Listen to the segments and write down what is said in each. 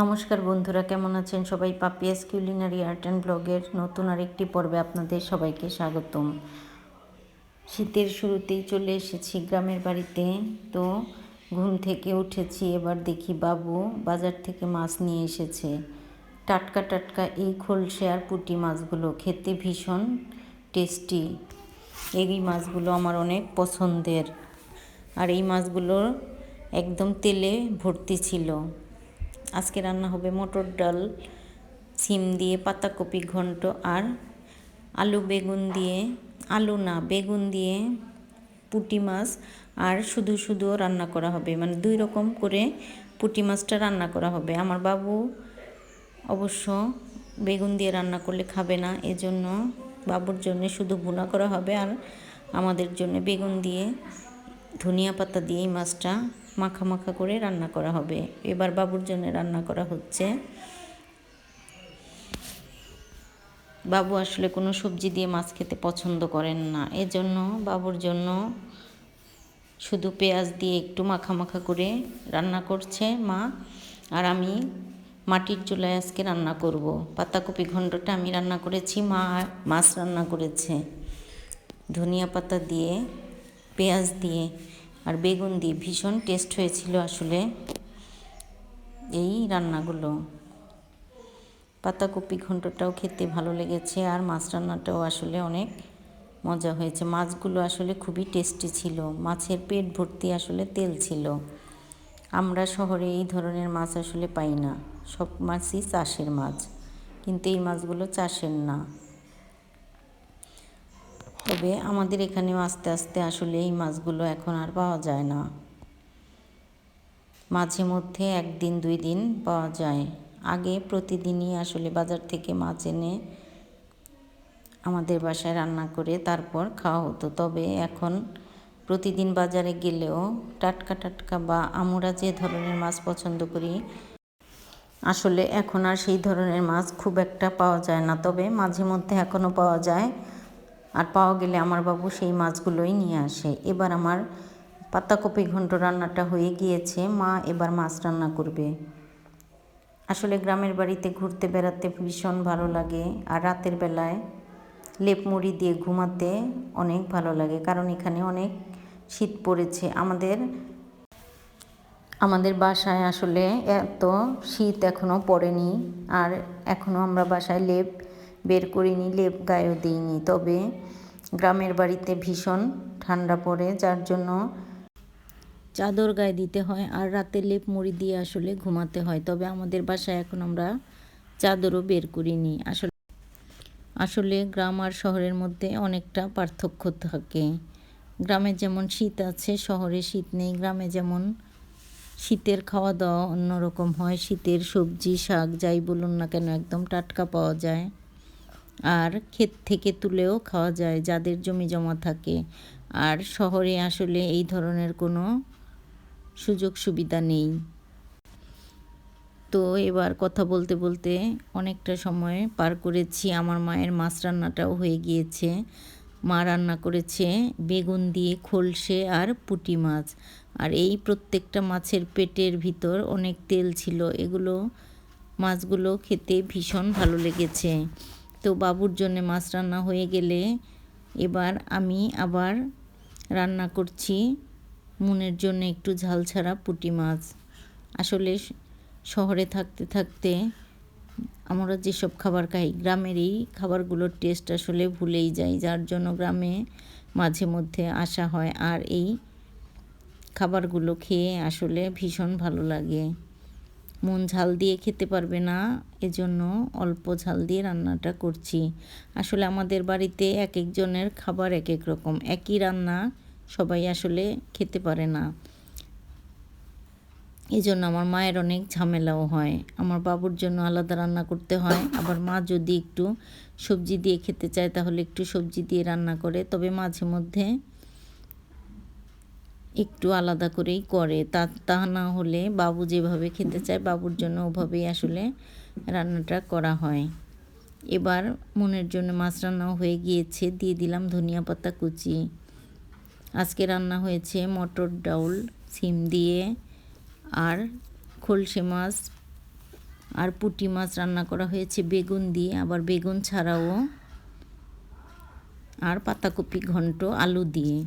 নমস্কার বন্ধুরা, কেমন আছেন সবাই? পাপিয়াস কিউলিনারি আর্ট অ্যান্ড ব্লগের নতুন আরেকটি পর্বে আপনাদের সবাইকে স্বাগতম। শীতের শুরুতেই চলে এসেছি গ্রামের বাড়িতে। তো ঘুম থেকে উঠেছি, এবার দেখি বাবু বাজার থেকে মাছ নিয়ে এসেছে। টাটকা টাটকা এই খোলসে আর পুঁটি মাছগুলো, খেতে ভীষণ টেস্টি। এই মাছগুলো আমার অনেক পছন্দের। আর এই মাছগুলো একদম তেলে ভর্তি ছিল। আজকে রান্না হবে মটর ডাল, সিম দিয়ে পাতাকপি ঘন্ট আর আলু বেগুন দিয়ে, আলু না, বেগুন দিয়ে পুঁটি মাছ আর শুধু শুধু রান্না করা হবে। মানে দুই রকম করে পুঁটি মাছটা রান্না করা হবে। আমার বাবু অবশ্য বেগুন দিয়ে রান্না করলে খাবে না, এজন্য বাবুর জন্য শুধু ভুনা করা হবে আর আমাদের জন্য বেগুন দিয়ে ধনিয়া পাতা দিয়ে এই মাছটা মাখা মাখা করে রান্না করা হবে। এবার বাবুর জন্য রান্না করা হচ্ছে। বাবু আসলে কোনো সবজি দিয়ে মাছ খেতে পছন্দ করেন না। এজন্য বাবুর জন্য শুধু পেঁয়াজ দিয়ে একটু মাখা মাখা করে রান্না করছে মা। আর আমি মাটির চুলায় আজকে রান্না করব। পাতাকপি ঘণ্টটা আমি রান্না করেছি, মা মাছ রান্না করেছে। ধনিয়া পাতা দিয়ে, পেঁয়াজ দিয়ে আর বেগুন দিয়ে ভীষণ টেস্ট হয়েছিল আসলে এই রান্নাগুলো। পাতাকপি ঘন্টটাও খেতে ভালো লেগেছে আর মাছ রান্নাটাও আসলে অনেক মজা হয়েছে। মাছগুলো আসলে খুবই টেস্টি ছিল। মাছের পেট ভর্তি আসলে তেল ছিল। আমরা শহরে এই ধরনের মাছ আসলে পাই না। সব মাছই চাষের মাছ। কিন্তু এই মাছগুলো চাষের না। তবে আমাদের এখানেও আস্তে আস্তে আসলে এই মাছগুলো এখন আর পাওয়া যায় না। মাঝে মধ্যে একদিন, দুই দিন পাওয়া যায়। আগে প্রতিদিনই আসলে বাজার থেকে মাছ এনে আমাদের বাসায় রান্না করে তারপর খাওয়া হতো। তবে এখন প্রতিদিন বাজারে গেলেও টাটকা টাটকা বা আমরা যে ধরনের মাছ পছন্দ করি, আসলে এখন আর সেই ধরনের মাছ খুব একটা পাওয়া যায় না। তবে মাঝে মধ্যে এখনও পাওয়া যায়। আর পাওয়া গেলে আমার বাবু সেই মাছগুলোই নিয়ে আসে। এবার আমার পাতাকপি ঘন্ট রান্নাটা হয়ে গিয়েছে, মা এবার মাছ রান্না করবে। আসলে গ্রামের বাড়িতে ঘুরতে বেড়াতে ভীষণ ভালো লাগে, আর রাতের বেলায় লেপ মুড়ি দিয়ে ঘুমাতে অনেক ভালো লাগে, কারণ এখানে অনেক শীত পড়েছে। আমাদের আমাদের বাসায় আসলে এত শীত এখনও পড়েনি, আর এখনও আমরা বাসায় লেপ বের করিনি লেপ গায়েও দিইনি। তবে গ্রামের বাড়িতে ভীষণ ঠান্ডা পড়ে, যার জন্য চাদর গায়ে দিতে হয় আর রাতে লেপ মুড়ি দিয়ে আসলে ঘুমাতে হয়। তবে আমাদের বাসায় এখন আমরা চাদরও বের করিনি। আসলে আসলে গ্রাম আর শহরের মধ্যে অনেকটা পার্থক্য থাকে। গ্রামে যেমন শীত আছে, শহরে শীত নেই। গ্রামে যেমন শীতের খাওয়া দাওয়া অন্যরকম হয়, শীতের সবজি, শাক, যাই বলুন না কেন, একদম টাটকা পাওয়া যায়। আর ক্ষেত থেকে তুলেও খাওয়া যায় যাদের জমি জমা থাকে। আর শহরে আসলে এই ধরনের কোনো সুযোগ সুবিধা নেই। তো এবার কথা বলতে বলতে অনেকটা সময় পার করেছি। আমার মায়ের মাছ রান্নাটাও হয়ে গিয়েছে। মা রান্না করেছে বেগুন দিয়ে খোলসে আর পুটি মাছ। আর এই প্রত্যেকটা মাছের পেটের ভিতর অনেক তেল ছিল। এগুলো মাছগুলো খেতে ভীষণ ভালো লেগেছে। তো বাবুর জন্য মাছ রান্না হয়ে গেলে এবার আমি আবার রান্না করছি মনের জন্য একটু ঝাল ছাড়া পুঁটি মাছ। আসলে শহরে থাকতে থাকতে আমরা যেসব খাবার খাই গ্রামের এই খাবারগুলোর টেস্ট আসলে ভুলেই যাই, যার জন্য গ্রামে মাঝে মধ্যে আসা হয়। আর এই খাবারগুলো খেয়ে আসলে ভীষণ ভালো লাগে। মন ঝাল দিয়ে খেতে পারবে না, এজন্য অল্প ঝাল দিয়ে রান্নাটা করছি। আসলে আমাদের বাড়িতে এক একজনের খাবার এক এক রকম, একই রান্না সবাই আসলে খেতে পারে না। এই জন্য আমার মায়ের অনেক ঝামেলাও হয়। আমার বাবুর জন্য আলাদা রান্না করতে হয়, আবার মা যদি একটু সবজি দিয়ে খেতে চায় তাহলে একটু সবজি দিয়ে রান্না করে, তবে মাঝে মধ্যে একটু আলাদা করেই করে। তা তা না হলে বাবু যেভাবে খেতে চায় বাবুর জন্য ওভাবেই আসলে রান্নাটা করা হয়। এবার মনের জন্য মাছ রান্নাও হয়ে গিয়েছে। দিয়ে দিলাম ধনিয়া পাতা কুচি। আজকে রান্না হয়েছে মটর ডাউল, সিম দিয়ে আর খলসে মাছ আর পুঁটি মাছ রান্না করা হয়েছে বেগুন দিয়ে। আবার বেগুন ছাড়াও আর পাতাকপি ঘন্ট আলু দিয়ে।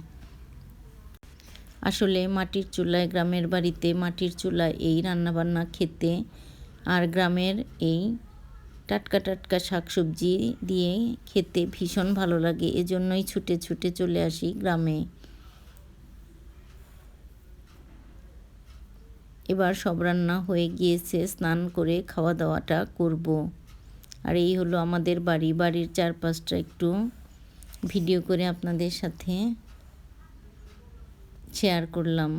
আসলে মাটির চুলায়, গ্রামের বাড়িতে মাটির চুলায় এই রান্নাবান্না খেতে আর গ্রামের এই টাটকা টাটকা শাকসবজি দিয়ে খেতে ভীষণ ভালো লাগে। এজন্যই ছুটে ছুটে চলে আসি গ্রামে। এবার সব রান্না হয়ে গিয়েছে, স্নান করে খাওয়া দাওয়াটা করব। আর এই হলো আমাদের বাড়ি। বাড়ির চারপাশটা একটু ভিডিও করে আপনাদের সাথে শেয়ার করলাম।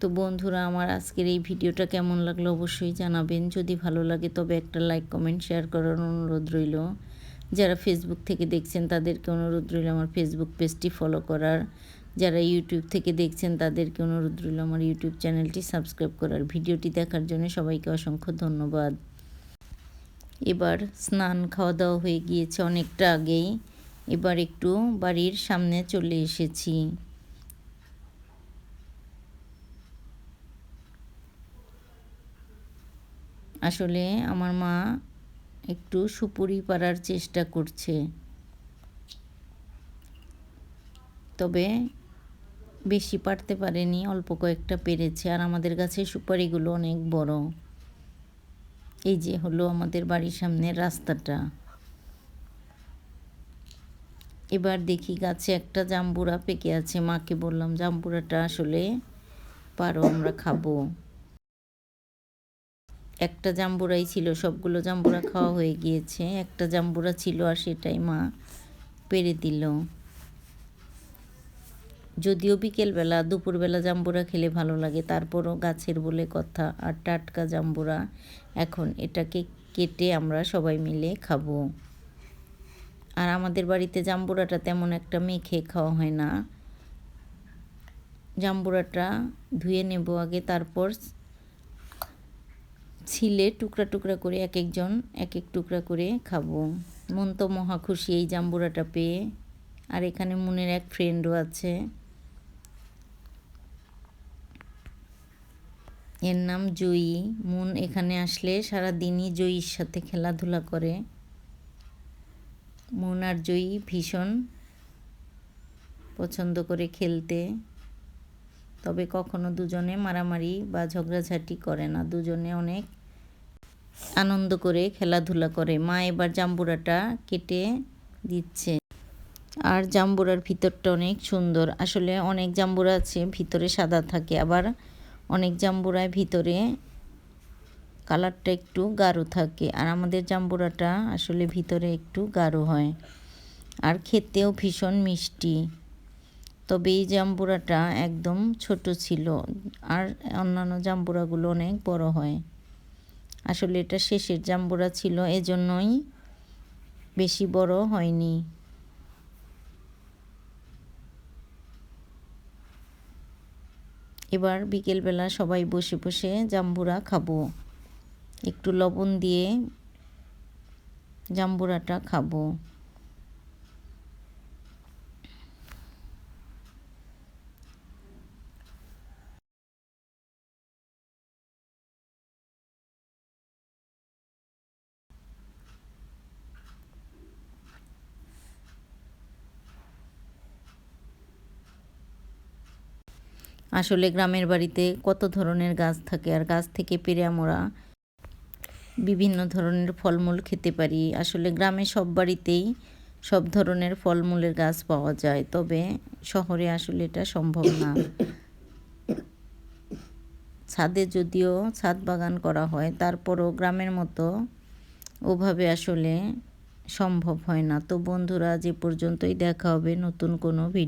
তো বন্ধুরা, আমার আজকের এই ভিডিওটা কেমন লাগল অবশ্যই জানাবেন। যদি ভালো লাগে, তবে একটা লাইক কমেন্ট শেয়ার করার অনুরোধ রইল। যারা ফেসবুক থেকে দেখছেন, তাদেরকে অনুরোধ রইল আমার ফেসবুক পেজটি ফলো করার। যারা ইউটিউব থেকে দেখছেন, তাদেরকে অনুরোধ রইল আমার ইউটিউব চ্যানেলটি সাবস্ক্রাইব করার। ভিডিওটি দেখার জন্য সবাইকে অসংখ্য ধন্যবাদ। এবার স্নান খাওয়া দাওয়া হয়ে গিয়েছে অনেকটা আগেই। এবার একটু বাড়ির সামনে চলে এসেছি। আসলে আমার মা একটু সুপুরি পাড়ার চেষ্টা করছে। তবে বেশি পারতে পারেনি, অল্প কয়েকটা পেরেছে আর আমাদের গাছে সুপারিগুলো অনেক বড়। এই যে হলো আমাদের বাড়ির সামনের রাস্তাটা। এবার দেখি গাছে একটা জাম্বুরা পেকে আছে। মাকে বললাম, জাম্বুরাটা আসলে পারো, আমরা খাব। একটা জাম্বুরাই ছিল, সবগুলো জাম্বুরা খাওয়া হয়ে গিয়েছে। একটা জাম্বুরা ছিল আর সেটাই মা পেরে দিল। যদিও বিকেলবেলা, দুপুরবেলা জাম্বুরা খেলে ভালো লাগে, তারপরও গাছের বলে কথা, আর টাটকা জাম্বুরা এখন এটাকে কেটে আমরা সবাই মিলে খাব। আর আমাদের বাড়িতে জাম্বুরাটা তেমন একটা মেখে খাওয়া হয় না। জাম্বুরাটা ধুয়ে নেব আগে, তারপর ছিলে টুকরা টুকরা করে এক একজন, এক এক টুকরা করে খাব। মন তো মহা খুশি এই জাম্বুরাটা পেয়ে। আর এখানে মনের এক ফ্রেন্ডও আছে। এর নাম জয়ী। মন এখানে আসলে সারা দিনই জয়ীর সাথে খেলাধুলা করে। মন আর জয়ী ভীষণ পছন্দ করে খেলতে। তবে কখনো দুজনে মারামারি বা ঝগড়াঝাটি করে না। দুজনে অনেক আনন্দ করে খেলাধুলা করে। মা এবার জাম্বুরাটা কেটে দিচ্ছে। আর জাম্বুরার ভিতরটা অনেক সুন্দর। আসলে অনেক জাম্বুরা আছে, ভিতরে সাদা থাকে। আবার অনেক জাম্বুরায় ভিতরে কালারটা একটু গাঢ় থাকে। আর আমাদের জাম্বুরাটা আসলে ভিতরে একটু গাঢ় হয়। আর খেতেও ভীষণ মিষ্টি। তবে এই জাম্বুরাটা একদম ছোট ছিল। আর অন্যান্য জাম্বুরাগুলো অনেক বড় হয়। আসলে এটা শেষের জাম্বুরা ছিল, এজন্যই বেশি বড় হয়নি। এবার বিকেলবেলা সবাই বসে বসে জাম্বুরা খাব। একটু লবণ দিয়ে জাম্বুরাটা খাব। আসলে গ্রামের বাড়িতে কত ধরনের গাছ থাকে আর গাছ থেকে পেরে আমরা বিভিন্ন ধরনের ফলমূল খেতে পারি। আসলে গ্রামে সব বাড়িতেই সব ধরনের ফলমূলের গাছ পাওয়া যায়, তবে শহরে আসলে এটা সম্ভব না। ছাদে যদিও ছাদ বাগান করা হয়, তারপরও গ্রামের মতো ওভাবে আসলে সম্ভব হয় না। তো বন্ধুরা যে পর্যন্তই, দেখা হবে নতুন কোনো ভিডিও